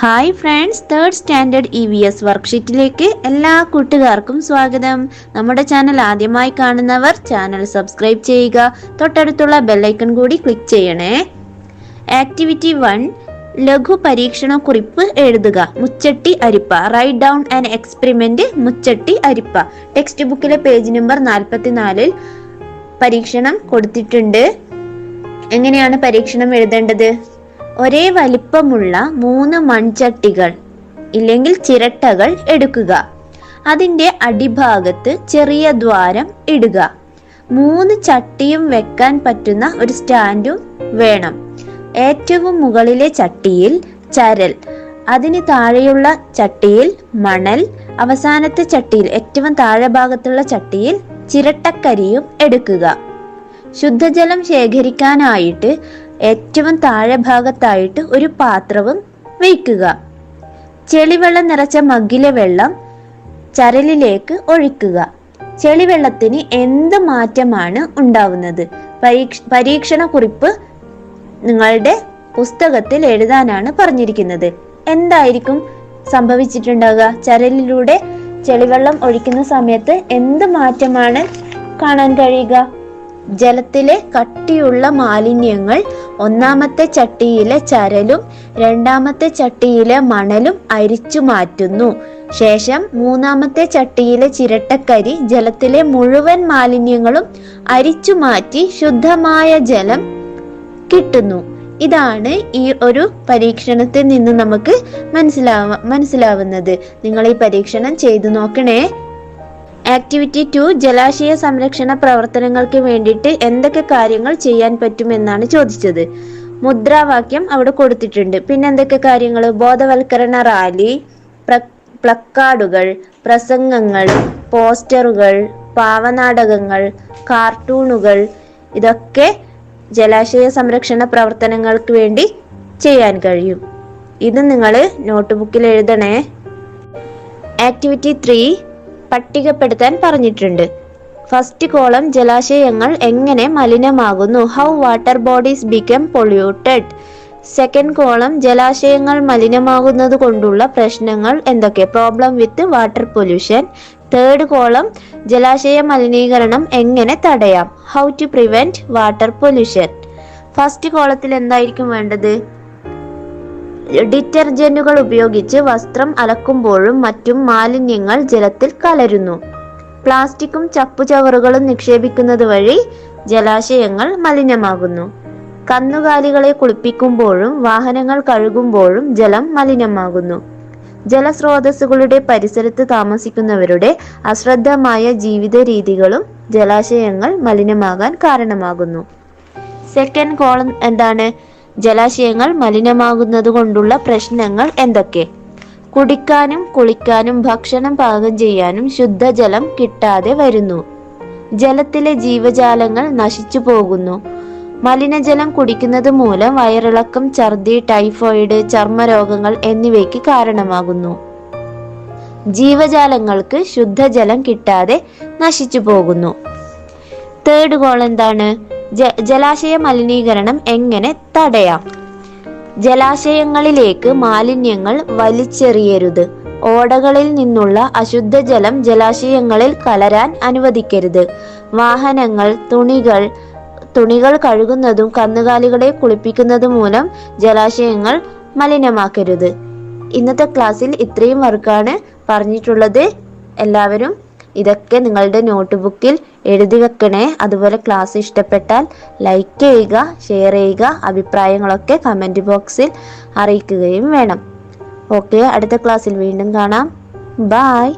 Hi friends third standard E V S വർക്ക്ഷീറ്റിലേക്ക് എല്ലാ കൂട്ടുകാർക്കും സ്വാഗതം. നമ്മുടെ ചാനൽ ആദ്യമായി കാണുന്നവർ ചാനൽ സബ്സ്ക്രൈബ് ചെയ്യുക തൊട്ടടുത്തുള്ള ബെല്ലൈക്കൺ കൂടി ക്ലിക്ക് ചെയ്യണേ. ആക്ടിവിറ്റി വൺ ലഘു പരീക്ഷണ കുറിപ്പ് എഴുതുക. മുച്ചട്ടി അരിപ്പ. റൈറ്റ് ഡൗൺ ആൻഡ് എക്സ്പെരിമെന്റ് മുച്ചട്ടി അരിപ്പ. ടെക്സ്റ്റ് ബുക്കിലെ പേജ് നമ്പർ നാൽപ്പത്തിനാലിൽ പരീക്ഷണം കൊടുത്തിട്ടുണ്ട്. എങ്ങനെയാണ് പരീക്ഷണം എഴുതേണ്ടത്? ഒരേ വലിപ്പമുള്ള മൂന്ന് മൺചട്ടികൾ ഇല്ലെങ്കിൽ ചിരട്ടകൾ എടുക്കുക. അതിന്റെ അടിഭാഗത്ത് ചെറിയ ദ്വാരം ഇടുക. മൂന്ന് ചട്ടിയും വെക്കാൻ പറ്റുന്ന ഒരു സ്റ്റാൻഡും വേണം. ഏറ്റവും മുകളിലെ ചട്ടിയിൽ ചരൽ അതിന് താഴെയുള്ള ചട്ടിയിൽ മണൽ അവസാനത്തെ ചട്ടിയിൽ ഏറ്റവും താഴെ ഭാഗത്തുള്ള ചട്ടിയിൽ ചിരട്ടക്കരിയും എടുക്കുക. ശുദ്ധജലം ശേഖരിക്കാനായിട്ട് ഏറ്റവും താഴെ ഭാഗത്തായിട്ട് ഒരു പാത്രവും വയ്ക്കുക. ചെളിവെള്ളം നിറച്ച മഗ്ഗിലെ വെള്ളം ചരലിലേക്ക് ഒഴിക്കുക. ചെളിവെള്ളത്തിന് എന്ത് മാറ്റമാണ് ഉണ്ടാവുന്നത്? പരീക്ഷ പരീക്ഷണ കുറിപ്പ് നിങ്ങളുടെ പുസ്തകത്തിൽ എഴുതാനാണ് പറഞ്ഞിരിക്കുന്നത്. എന്തായിരിക്കും സംഭവിച്ചിട്ടുണ്ടാവുക? ചരലിലൂടെ ചെളിവെള്ളം ഒഴിക്കുന്ന സമയത്ത് എന്ത് മാറ്റമാണ് കാണാൻ കഴിയുക? ജലത്തിലെ കട്ടിയുള്ള മാലിന്യങ്ങൾ ഒന്നാമത്തെ ചട്ടിയിലെ ചരലും രണ്ടാമത്തെ ചട്ടിയിലെ മണലും അരിച്ചു മാറ്റുന്നു. ശേഷം മൂന്നാമത്തെ ചട്ടിയിലെ ചിരട്ടക്കരി ജലത്തിലെ മുഴുവൻ മാലിന്യങ്ങളും അരിച്ചു മാറ്റി ശുദ്ധമായ ജലം കിട്ടുന്നു. ഇതാണ് ഈ ഒരു പരീക്ഷണത്തിൽ നിന്ന് നമുക്ക് മനസ്സിലാവ മനസ്സിലാവുന്നത്. നിങ്ങൾ ഈ പരീക്ഷണം ചെയ്തു നോക്കണേ. ആക്ടിവിറ്റി ടു ജലാശയ സംരക്ഷണ പ്രവർത്തനങ്ങൾക്ക് വേണ്ടിയിട്ട് എന്തൊക്കെ കാര്യങ്ങൾ ചെയ്യാൻ പറ്റുമെന്നാണ് ചോദിച്ചത്. മുദ്രാവാക്യം അവിടെ കൊടുത്തിട്ടുണ്ട്. പിന്നെ എന്തൊക്കെ കാര്യങ്ങൾ? ബോധവൽക്കരണ റാലി പ്ലക്കാർഡുകൾ പ്രസംഗങ്ങൾ പോസ്റ്ററുകൾ പാവനാടകങ്ങൾ കാർട്ടൂണുകൾ ഇതൊക്കെ ജലാശയ സംരക്ഷണ പ്രവർത്തനങ്ങൾക്ക് വേണ്ടി ചെയ്യാൻ കഴിയും. ഇത് നിങ്ങൾ നോട്ട്ബുക്കിൽ എഴുതണേ. ആക്ടിവിറ്റി ത്രീ പട്ടികപ്പെടുത്താൻ പറഞ്ഞിട്ടുണ്ട്. ഫസ്റ്റ് കോളം ജലാശയങ്ങൾ എങ്ങനെ മലിനമാകുന്നു? How water bodies become polluted second column ജലാശയങ്ങൾ മലിനമാകുന്നത് കൊണ്ടുള്ള പ്രശ്നങ്ങൾ എന്തൊക്കെ? Problem with water pollution third column ജലാശയ മലിനീകരണം എങ്ങനെ തടയാം? How to prevent water pollution first കോളത്തിൽ എന്തായിരിക്കും വേണ്ടത്? ഡിറ്റർജന്റുകൾ ഉപയോഗിച്ച് വസ്ത്രം അലക്കുമ്പോഴും മറ്റും മാലിന്യങ്ങൾ ജലത്തിൽ കലരുന്നു. പ്ലാസ്റ്റിക്കും ചപ്പുചവറുകളും നിക്ഷേപിക്കുന്നത് വഴി ജലാശയങ്ങൾ മലിനമാകുന്നു. കന്നുകാലികളെ കുളിപ്പിക്കുമ്പോഴും വാഹനങ്ങൾ കഴുകുമ്പോഴും ജലം മലിനമാകുന്നു. ജലസ്രോതസ്സുകളുടെ പരിസരത്ത് താമസിക്കുന്നവരുടെ അശ്രദ്ധമായ ജീവിത രീതികളും ജലാശയങ്ങൾ മലിനമാകാൻ കാരണമാകുന്നു. സെക്കൻഡ് കോളം എന്താണ്? ജലാശയങ്ങൾ മലിനമാകുന്നതുകൊണ്ടുള്ള പ്രശ്നങ്ങൾ എന്തൊക്കെ? കുടിക്കാനും കുളിക്കാനും ഭക്ഷണം പാകം ചെയ്യാനും ശുദ്ധജലം കിട്ടാതെ വരുന്നു. ജലത്തിലെ ജീവജാലങ്ങൾ നശിച്ചു പോകുന്നു. മലിനജലം കുടിക്കുന്നത് മൂലം വയറിളക്കം ഛർദി ടൈഫോയിഡ് ചർമ്മരോഗങ്ങൾ എന്നിവയ്ക്ക് കാരണമാകുന്നു. ജീവജാലങ്ങൾക്ക് ശുദ്ധജലം കിട്ടാതെ നശിച്ചു പോകുന്നു. തേർഡ് ഗോൾ എന്താണ്? ജലാശയ മലിനീകരണം എങ്ങനെ തടയാം? ജലാശയങ്ങളിലേക്ക് മാലിന്യങ്ങൾ വലിച്ചെറിയരുത്. ഓടകളിൽ നിന്നുള്ള അശുദ്ധജലം ജലാശയങ്ങളിൽ കലരാൻ അനുവദിക്കരുത്. വാഹനങ്ങൾ തുണികൾ തുണികൾ കഴുകുന്നതും കന്നുകാലികളെ കുളിപ്പിക്കുന്നതും മൂലം ജലാശയങ്ങൾ മലിനമാക്കരുത്. ഇന്നത്തെ ക്ലാസ്സിൽ ഇത്രയും വർക്കാണ് പറഞ്ഞിട്ടുള്ളത്. എല്ലാവരും ഇതൊക്കെ നിങ്ങളുടെ നോട്ട്ബുക്കിൽ എഴുതി വെക്കണേ. അതുപോലെ ക്ലാസ് ഇഷ്ടപ്പെട്ടാൽ ലൈക്ക് ചെയ്യുക ഷെയർ ചെയ്യുക അഭിപ്രായങ്ങളൊക്കെ കമന്റ് ബോക്സിൽ അറിയിക്കുകയും വേണം. ഓക്കെ അടുത്ത ക്ലാസ്സിൽ വീണ്ടും കാണാം. ബായ്